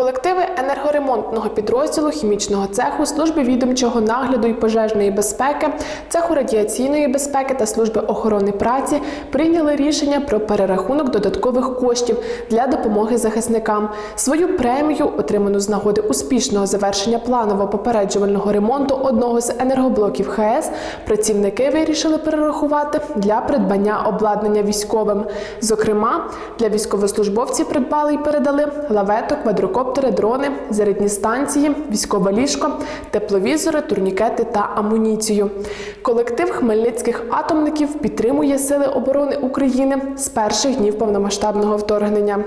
Колективи енергоремонтного підрозділу хімічного цеху, служби відомчого нагляду і пожежної безпеки, цеху радіаційної безпеки та служби охорони праці прийняли рішення про перерахунок додаткових коштів для допомоги захисникам. Свою премію, отриману з нагоди успішного завершення планово-попереджувального ремонту одного з енергоблоків ХС, працівники вирішили перерахувати для придбання обладнання військовим. Зокрема, для військовослужбовців придбали і передали лавету, квадрокоптери, дрони, зарядні станції, військове ліжко, тепловізори, турнікети та амуніцію. Колектив хмельницьких атомників підтримує Сили оборони України з перших днів повномасштабного вторгнення.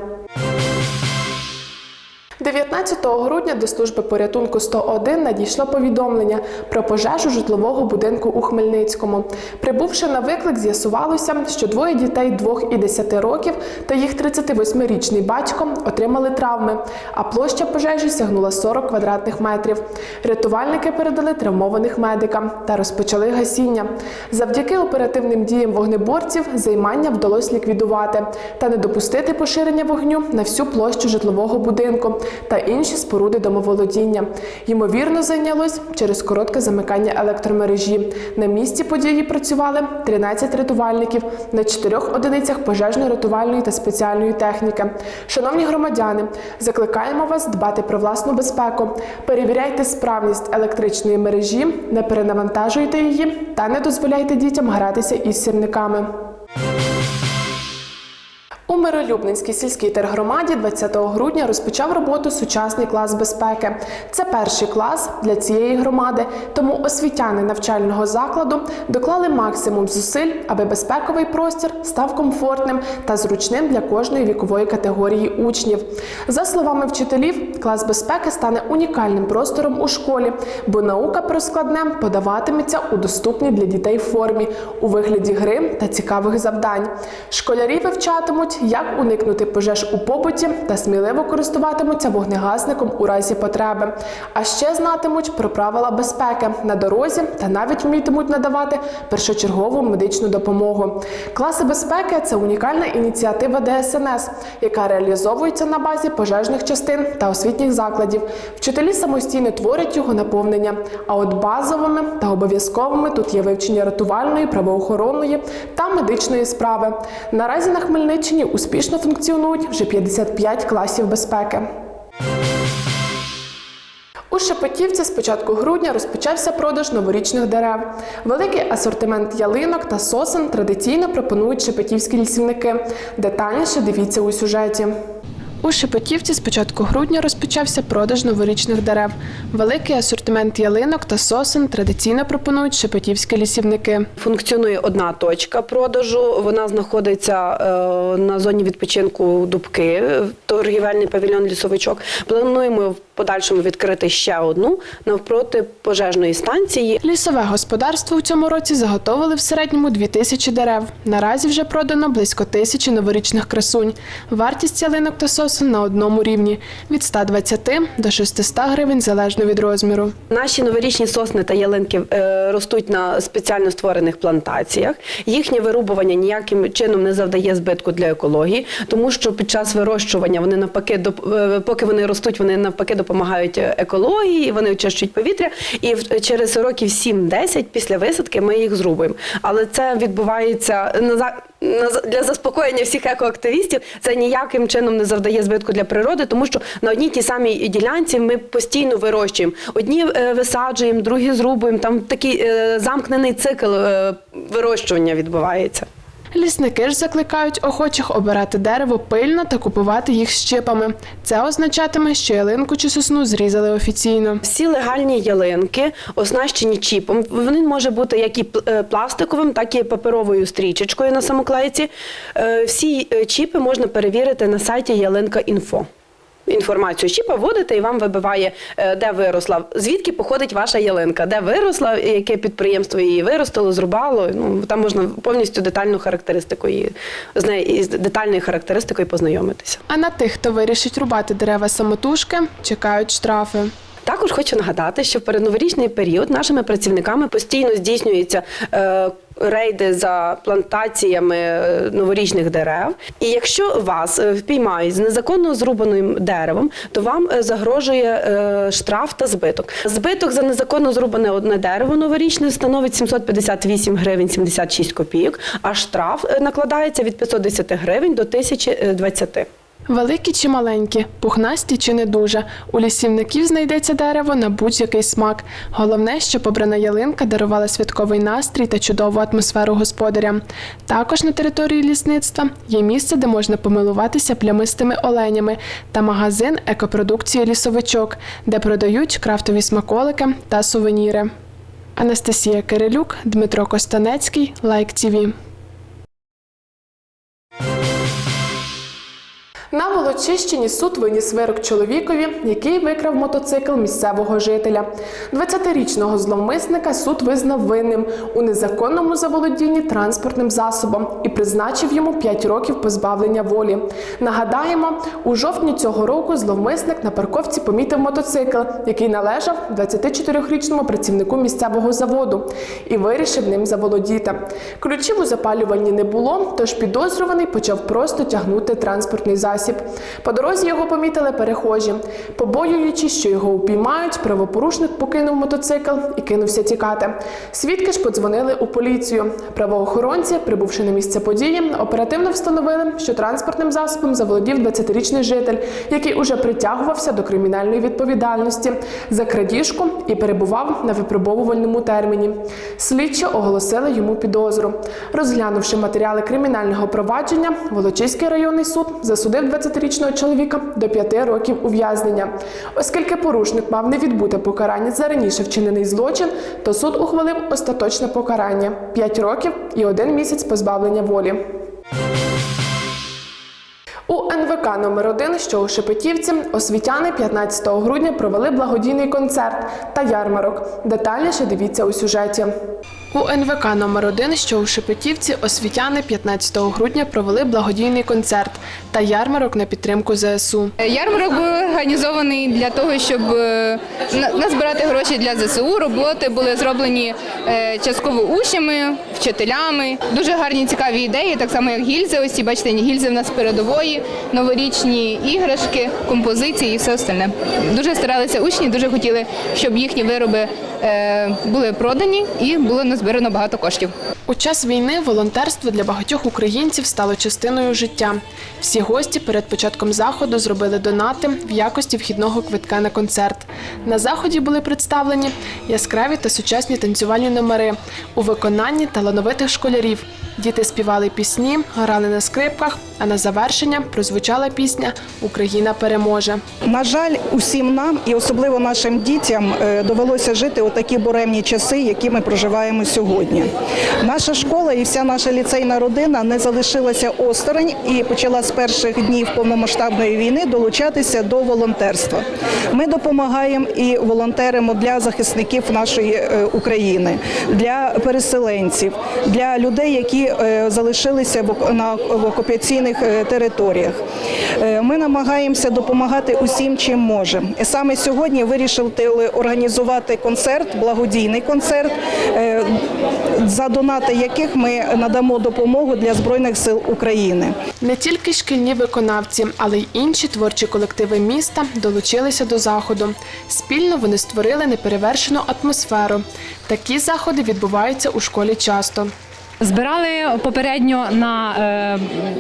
19 грудня до служби порятунку 101 надійшло повідомлення про пожежу житлового будинку у Хмельницькому. Прибувши на виклик, з'ясувалося, що двоє дітей 2 і 10 років та їх 38-річний батько отримали травми, а площа пожежі сягнула 40 квадратних метрів. Рятувальники передали травмованих медикам та розпочали гасіння. Завдяки оперативним діям вогнеборців займання вдалося ліквідувати та не допустити поширення вогню на всю площу житлового будинку та інші споруди домоволодіння. Ймовірно, зайнялось через коротке замикання електромережі. На місці події працювали 13 рятувальників на чотирьох одиницях пожежно-рятувальної та спеціальної техніки. Шановні громадяни, закликаємо вас дбати про власну безпеку. Перевіряйте справність електричної мережі, не перенавантажуйте її та не дозволяйте дітям гратися із сірниками. Миролюбненській сільській тергромаді 20 грудня розпочав роботу сучасний клас безпеки. Це перший клас для цієї громади, тому освітяни навчального закладу доклали максимум зусиль, аби безпековий простір став комфортним та зручним для кожної вікової категорії учнів. За словами вчителів, клас безпеки стане унікальним простором у школі, бо наука про складне подаватиметься у доступній для дітей формі у вигляді гри та цікавих завдань. Школярі вивчатимуть, як уникнути пожеж у побуті та сміливо користуватимуться вогнегасником у разі потреби. А ще знатимуть про правила безпеки на дорозі та навіть вмітимуть надавати першочергову медичну допомогу. Класи безпеки це унікальна ініціатива ДСНС, яка реалізовується на базі пожежних частин та освітніх закладів. Вчителі самостійно творять його наповнення. А от базовими та обов'язковими тут є вивчення рятувальної, правоохоронної та медичної справи. Наразі на Хмельниччині успішно функціонують вже 55 класів безпеки. У Шепетівці з початку грудня розпочався продаж новорічних дерев. Великий асортимент ялинок та сосен традиційно пропонують шепетівські лісівники. Детальніше дивіться у сюжеті. У Шепетівці з початку грудня розпочався продаж новорічних дерев. Великий асортимент ялинок та сосен традиційно пропонують шепетівські лісівники. Функціонує одна точка продажу. Вона знаходиться е, на зоні відпочинку Дубки, торгівельний павільйон лісовичок. Плануємо подальшому відкрити ще одну навпроти пожежної станції. Лісове господарство у цьому році заготовили в середньому 2 тисячі дерев. Наразі вже продано близько тисячі новорічних красунь. Вартість ялинок та сосен на одному рівні від 120 до 600 гривень залежно від розміру. Наші новорічні сосни та ялинки е, ростуть на спеціально створених плантаціях. Їхнє вирубування ніяким чином не завдає збитку для екології, тому що під час вирощування вони навпаки е, поки вони ростуть, вони навпаки допомагають екології, вони очищують повітря. І через років 7-10 після висадки ми їх зрубуємо. Але це відбувається на для заспокоєння всіх екоактивістів. Це ніяким чином не завдає збитку для природи, тому що на одній тій самій ділянці ми постійно вирощуємо. Одні е, висаджуємо, другі зрубуємо. Там такий е, замкнений цикл е, вирощування відбувається. Лісники ж закликають охочих обирати дерево пильно та купувати їх з чипами. Це означатиме, що ялинку чи сосну зрізали офіційно. Всі легальні ялинки оснащені чіпом. Вони може бути як і е, пластиковим, так і паперовою стрічечкою на самоклейці. Е, Всі е, чіпи можна перевірити на сайті ялинка.інфо. Інформацію з чіпа вводите і вам вибиває, е, де виросла, звідки походить ваша ялинка, де виросла, яке підприємство її виростило, зрубало. Ну там можна повністю детальну характеристику її з нею із детальною характеристикою познайомитися. А на тих, хто вирішить рубати дерева самотужки, чекають штрафи. Також хочу нагадати, що в передноворічний період нашими працівниками постійно здійснюються е, рейди за плантаціями е, новорічних дерев. І якщо вас е, впіймають з незаконно зрубаним деревом, то вам е, загрожує штраф та збиток. Збиток за незаконно зрубане одне дерево новорічне становить 758 гривень 76 копійок, а штраф накладається від 510 гривень до 1020. Великі чи маленькі, пухнасті чи не дуже. У лісівників знайдеться дерево на будь-який смак. Головне, щоб обрана ялинка дарувала святковий настрій та чудову атмосферу господарям. Також на території лісництва є місце, де можна помилуватися плямистими оленями, та магазин екопродукції лісовичок, де продають крафтові смаколики та сувеніри. Анастасія Кирилюк, Дмитро Костанецький, Лайк ТІВІ. На Волочищині суд виніс вирок чоловікові, який викрав мотоцикл місцевого жителя. 20-річного зловмисника суд визнав винним у незаконному заволодінні транспортним засобом і призначив йому 5 років позбавлення волі. Нагадаємо, у жовтні цього року зловмисник на парковці помітив мотоцикл, який належав 24-річному працівнику місцевого заводу, і вирішив ним заволодіти. Ключів у запалювальні не було, тож підозрюваний почав просто тягнути транспортний засіб. По дорозі його помітили перехожі. Побоюючись, що його упіймають, правопорушник покинув мотоцикл і кинувся тікати. Свідки ж подзвонили у поліцію. Правоохоронці, прибувши на місце події, оперативно встановили, що транспортним засобом заволодів 20-річний житель, який уже притягувався до кримінальної відповідальності за крадіжку і перебував на випробовувальному терміні. Слідчі оголосили йому підозру. Розглянувши матеріали кримінального провадження, Волочиський районний суд засудив 20-річного чоловіка до 5 років ув'язнення. Оскільки порушник мав не відбути покарання за раніше вчинений злочин, то суд ухвалив остаточне покарання 5 років і 1 місяць позбавлення волі. У НВК номер 1 що у Шепетівці, освітяни 15 грудня провели благодійний концерт та ярмарок. Детальніше дивіться у сюжеті. У НВК номер 1 що у Шепетівці, освітяни 15 грудня провели благодійний концерт та ярмарок на підтримку ЗСУ. Ярмарок був організований для того, щоб е, назбирати гроші для ЗСУ. Роботи були зроблені е, частково учнями, вчителями. Дуже гарні цікаві ідеї, так само як гільзи. Ось бачите, гільзи в нас передової, новорічні іграшки, композиції і все остальне. Дуже старалися учні, дуже хотіли, щоб їхні вироби е, були продані і було назбирано багато коштів. У час війни волонтерство для багатьох українців стало частиною життя. Всі гості перед початком заходу зробили донати в якості вхідного квитка на концерт. На заході були представлені яскраві та сучасні танцювальні номери у виконанні талановитих школярів. Діти співали пісні, грали на скрипках, а на завершення прозвучала пісня Україна переможе. На жаль, усім нам і особливо нашим дітям е, довелося жити у такі буремні часи, які ми проживаємо сьогодні. Наша школа і вся наша ліцейна родина не залишилася осторонь і почала з перших днів повномасштабної війни долучатися до волонтерства. Ми допомагаємо і волонтеримо для захисників нашої е, України, для переселенців, для людей, які е, залишилися в окупаційних е, територіях. Е, Ми намагаємося допомагати усім, чим можемо. Саме сьогодні вирішили організувати концерт, благодійний концерт, за донати яких ми надамо допомогу для Збройних сил України. Не тільки шкільні виконавці, але й інші творчі колективи міста долучилися до заходу. Спільно вони створили неперевершену атмосферу. Такі заходи відбуваються у школі часто. Збирали попередньо на е,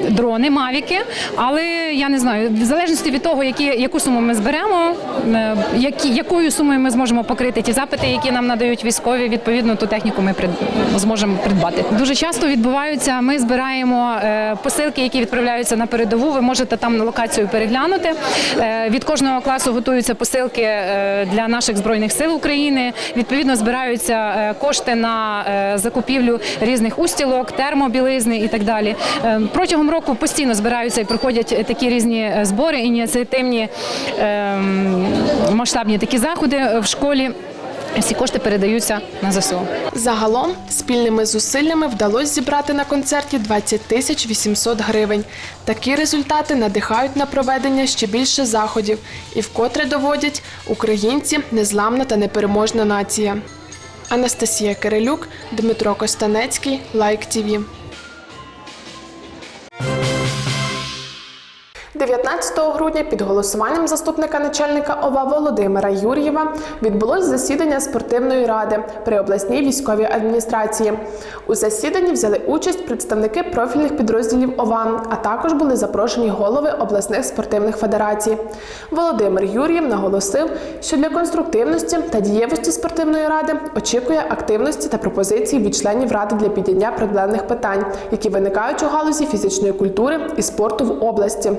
дрони, мавіки, але я не знаю, в залежності від того, які, яку суму ми зберемо, е, які, якою сумою ми зможемо покрити ті запити, які нам надають військові, відповідно ту техніку ми прид, зможемо придбати. Дуже часто відбуваються. Ми збираємо е, посилки, які відправляються на передову. Ви можете там локацію переглянути. Е, від кожного класу готуються посилки е, для наших збройних сил України. Відповідно, збираються е, кошти на е, закупівлю різних устілок, термобілизни і так далі. Е, Протягом року постійно збираються і проходять такі різні е, збори, ініціативні ем, масштабні такі заходи в школі. всі кошти передаються на ЗСУ. Загалом спільними зусиллями вдалося зібрати на концерті 20 тисяч 800 гривень. Такі результати надихають на проведення ще більше заходів і вкотре доводять українці незламна та непереможна нація. Анастасія Кирилюк, Дмитро Костанецький, Лайк ТІВІ. 19 грудня під голосуванням заступника начальника ОВА Володимира Юр'єва відбулось засідання спортивної ради при обласній військовій адміністрації. У засіданні взяли участь представники профільних підрозділів ОВА, а також були запрошені голови обласних спортивних федерацій. Володимир Юр'єв наголосив, що для конструктивності та дієвості спортивної ради очікує активності та пропозицій від членів ради для підняття проблемних питань, які виникають у галузі фізичної культури і спорту в області.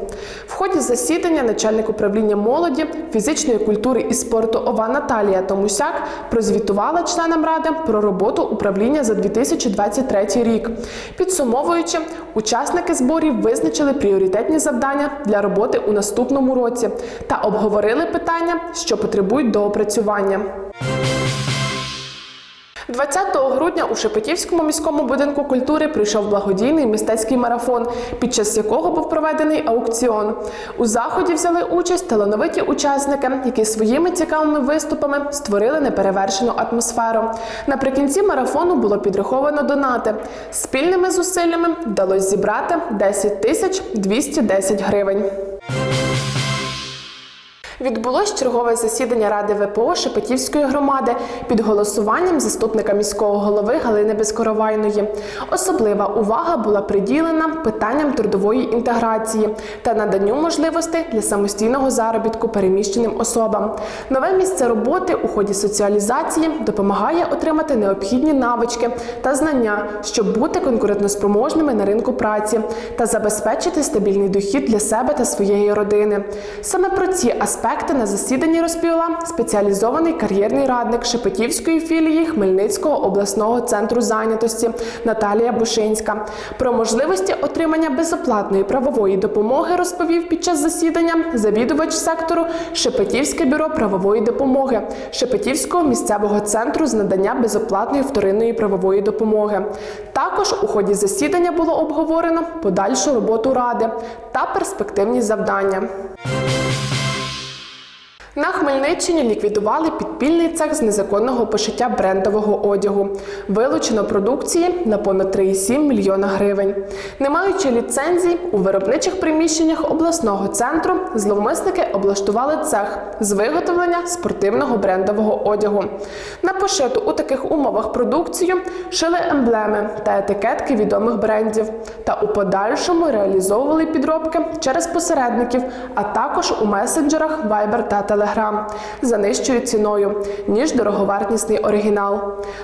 В ході засідання начальник управління молоді, фізичної культури і спорту ОВА Наталія Томусяк прозвітувала членам ради про роботу управління за 2023 рік. Підсумовуючи, учасники зборів визначили пріоритетні завдання для роботи у наступному році та обговорили питання, що потребують доопрацювання. 20 грудня у Шепетівському міському будинку культури прийшов благодійний мистецький марафон, під час якого був проведений аукціон. У заході взяли участь талановиті учасники, які своїми цікавими виступами створили неперевершену атмосферу. Наприкінці марафону було підраховано донати. Спільними зусиллями вдалося зібрати 10 тисяч 210 гривень. Відбулось чергове засідання Ради ВПО Шепетівської громади під голосуванням заступника міського голови Галини Безкоровайної. Особлива увага була приділена питанням трудової інтеграції та наданню можливостей для самостійного заробітку переміщеним особам. Нове місце роботи у ході соціалізації допомагає отримати необхідні навички та знання, щоб бути конкурентоспроможними на ринку праці та забезпечити стабільний дохід для себе та своєї родини. Саме про ці аспекти на засіданні розповіла спеціалізований кар'єрний радник Шепетівської філії Хмельницького обласного центру зайнятості Наталія Бушинська. Про можливості отримання безоплатної правової допомоги розповів під час засідання завідувач сектору Шепетівське бюро правової допомоги Шепетівського місцевого центру з надання безоплатної вторинної правової допомоги. Також у ході засідання було обговорено подальшу роботу ради та перспективні завдання. На Хмельниччині ліквідували підпільний цех з незаконного пошиття брендового одягу. Вилучено продукції на понад 3,7 мільйона гривень. Не маючи ліцензій, у виробничих приміщеннях обласного центру зловмисники облаштували цех з виготовлення спортивного брендового одягу. На пошиту у таких умовах продукцію шили емблеми та етикетки відомих брендів та у подальшому реалізовували підробки через посередників, а також у месенджерах Viber та Telegram за нижчою ціною, ніж дороговартісний оригінал.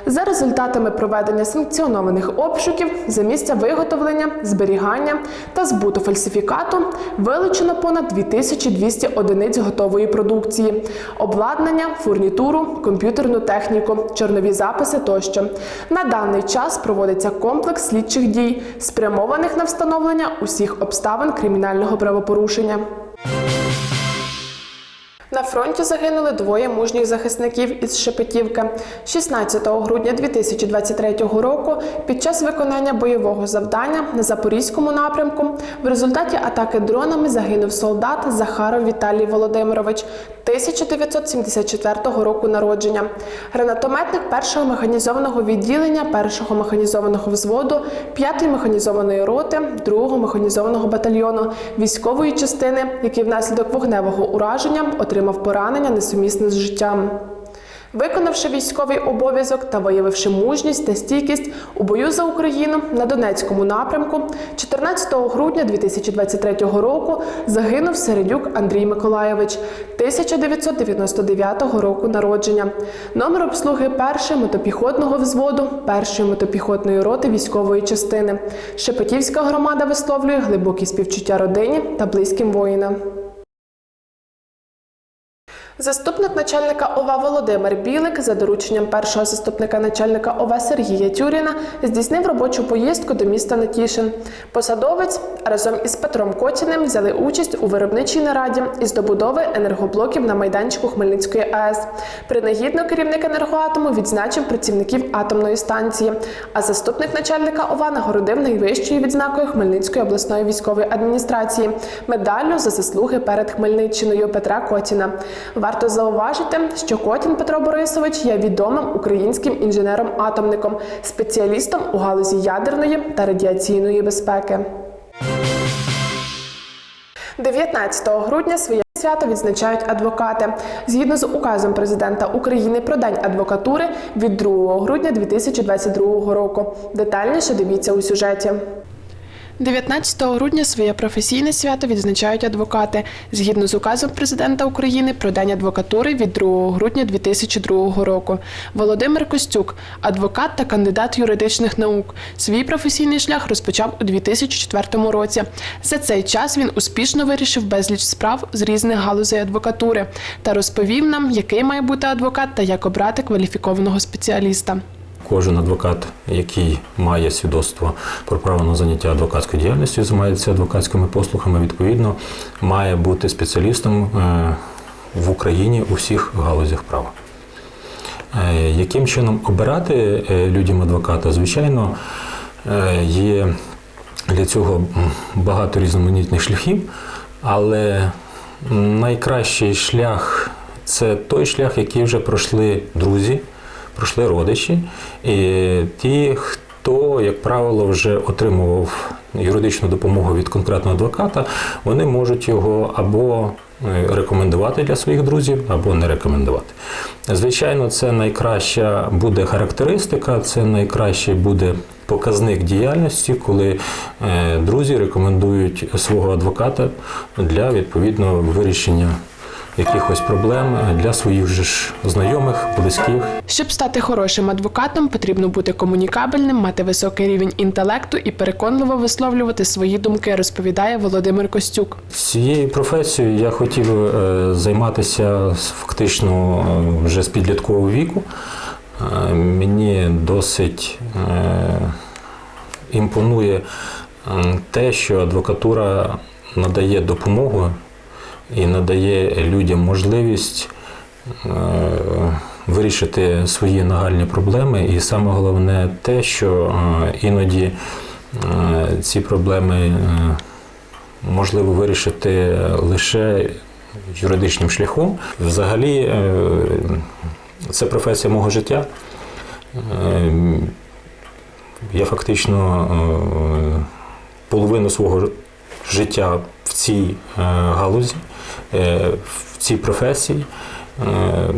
За результатами проведення санкціонованих обшуків за місця виготовлення, зберігання та збуту фальсифікату вилучено понад 2200 одиниць готової продукції, обладнання, фурнітуру, комп'ютерну техніку, чорнові записи тощо. На даний час проводиться комплекс слідчих дій, спрямованих на встановлення усіх обставин кримінального правопорушення. На фронті загинули двоє мужніх захисників із Шепетівки. 16 грудня 2023 року під час виконання бойового завдання на Запорізькому напрямку в результаті атаки дронами загинув солдат Захаров Віталій Володимирович 1974 року народження. Гранатометник 1-го механізованого відділення 1-го механізованого взводу 5-ї механізованої роти 2-го механізованого батальйону військової частини, який внаслідок вогневого ураження отримав поранення несумісне з життям. Виконавши військовий обов'язок та виявивши мужність та стійкість у бою за Україну на Донецькому напрямку, 14 грудня 2023 року загинув Середюк Андрій Миколайович 1999 року народження. Номер обслуги 1 мотопіхотного взводу 1 мотопіхотної роти військової частини. Шепетівська громада висловлює глибокі співчуття родині та близьким воїнам. Заступник начальника ОВА Володимир Білик за дорученням першого заступника начальника ОВА Сергія Тюріна здійснив робочу поїздку до міста Нетішин. Посадовець разом із Петром Котіним взяли участь у виробничій нараді із добудови енергоблоків на майданчику Хмельницької АЕС. Принагідно керівник енергоатому відзначив працівників атомної станції, а заступник начальника ОВА нагородив найвищою відзнакою Хмельницької обласної військової адміністрації медаллю за заслуги перед Хмельниччиною Петра Котіна. Варто зауважити, що Котін Петро Борисович є відомим українським інженером-атомником, спеціалістом у галузі ядерної та радіаційної безпеки. 19 грудня своє свято відзначають адвокати. Згідно з указом президента України про День адвокатури від 2 грудня 2022 року. Детальніше дивіться у сюжеті. 19 грудня своє професійне свято відзначають адвокати згідно з указом президента України про День адвокатури від 2 грудня 2002 року. Володимир Костюк, адвокат та кандидат юридичних наук, свій професійний шлях розпочав у 2004 році. За цей час він успішно вирішив безліч справ з різних галузей адвокатури та розповів нам, який має бути адвокат та як обрати кваліфікованого спеціаліста. Кожен адвокат, який має свідоцтво про право на заняття адвокатською діяльністю, займається адвокатськими послугами, відповідно, має бути спеціалістом е, в Україні у всіх галузях права. Е, Яким чином обирати е, людям адвоката? Звичайно, є для цього багато різноманітних шляхів, але найкращий шлях це той шлях, який вже пройшли друзі, пройшли родичі, і ті, хто, як правило, вже отримував юридичну допомогу від конкретного адвоката, вони можуть його або е, рекомендувати для своїх друзів, або не рекомендувати. Звичайно, це найкраща буде характеристика, це найкращий буде показник діяльності, коли е, друзі рекомендують свого адвоката для відповідного вирішення якихось проблем для своїх же ж знайомих, близьких. Щоб стати хорошим адвокатом, потрібно бути комунікабельним, мати високий рівень інтелекту і переконливо висловлювати свої думки, розповідає Володимир Костюк. Цією професією я хотів е, займатися фактично е, вже з підліткового віку. Е, Мені досить імпонує те, що адвокатура надає допомогу і надає людям можливість е, вирішити свої нагальні проблеми. І саме головне те, що е, іноді е, ці проблеми можливо вирішити лише юридичним шляхом. Взагалі, це професія мого життя. Я фактично половину свого життя в цій галузі, в цій професії. Е,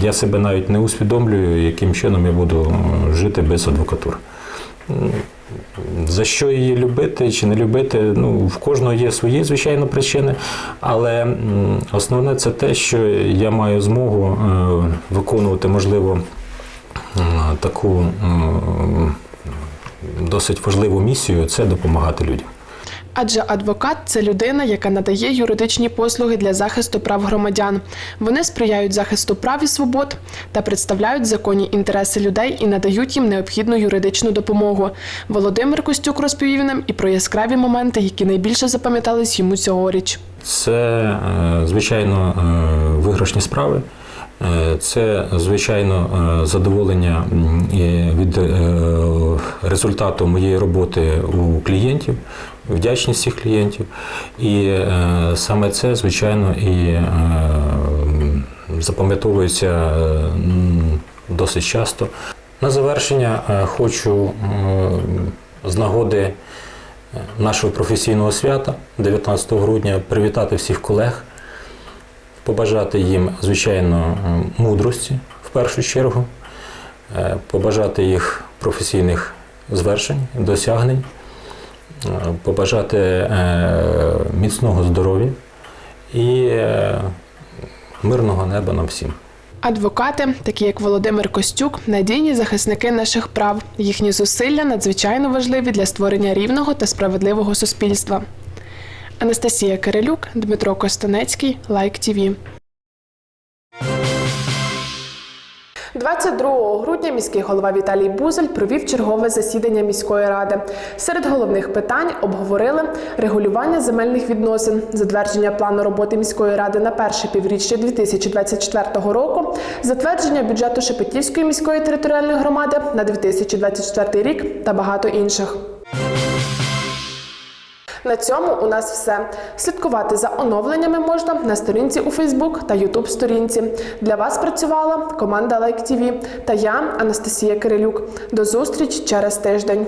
Я себе навіть не усвідомлюю, яким чином я буду е, жити без адвокатури. За що її любити чи не любити, ну, в кожного є свої, звичайно, причини. Але основне це те, що я маю змогу е, виконувати, можливо, таку досить важливу місію це допомагати людям. Адже адвокат це людина, яка надає юридичні послуги для захисту прав громадян. Вони сприяють захисту прав і свобод та представляють законні інтереси людей і надають їм необхідну юридичну допомогу. Володимир Костюк розповів нам і про яскраві моменти, які найбільше запам'ятались йому цьогоріч. Це, е, звичайно, е, виграшні справи. Е, Це, звичайно, задоволення від результату моєї роботи у клієнтів, вдячність всіх клієнтів. І е, саме це, звичайно, і е, запам'ятовується досить часто. На завершення е, хочу з нагоди нашого професійного свята 19 грудня привітати всіх колег, побажати їм, звичайно, мудрості в першу чергу, побажати їх професійних звершень, досягнень, побажати е, міцного здоров'я і е, мирного неба нам всім. Адвокати, такі як Володимир Костюк, надійні захисники наших прав. Їхні зусилля надзвичайно важливі для створення рівного та справедливого суспільства. Анастасія Кирилюк, Дмитро Костанецький, Лайк ТІВІ. 22 грудня міський голова Віталій Бузель провів чергове засідання міської ради. Серед головних питань обговорили регулювання земельних відносин, затвердження плану роботи міської ради на перше півріччя 2024 року, затвердження бюджету Шепетівської міської територіальної громади на 2024 рік та багато інших. На цьому у нас все. Слідкувати за оновленнями можна на сторінці у Фейсбук та Ютуб сторінці. Для вас працювала команда Лайк ТІВІ та я, Анастасія Кирилюк. До зустрічі через тиждень.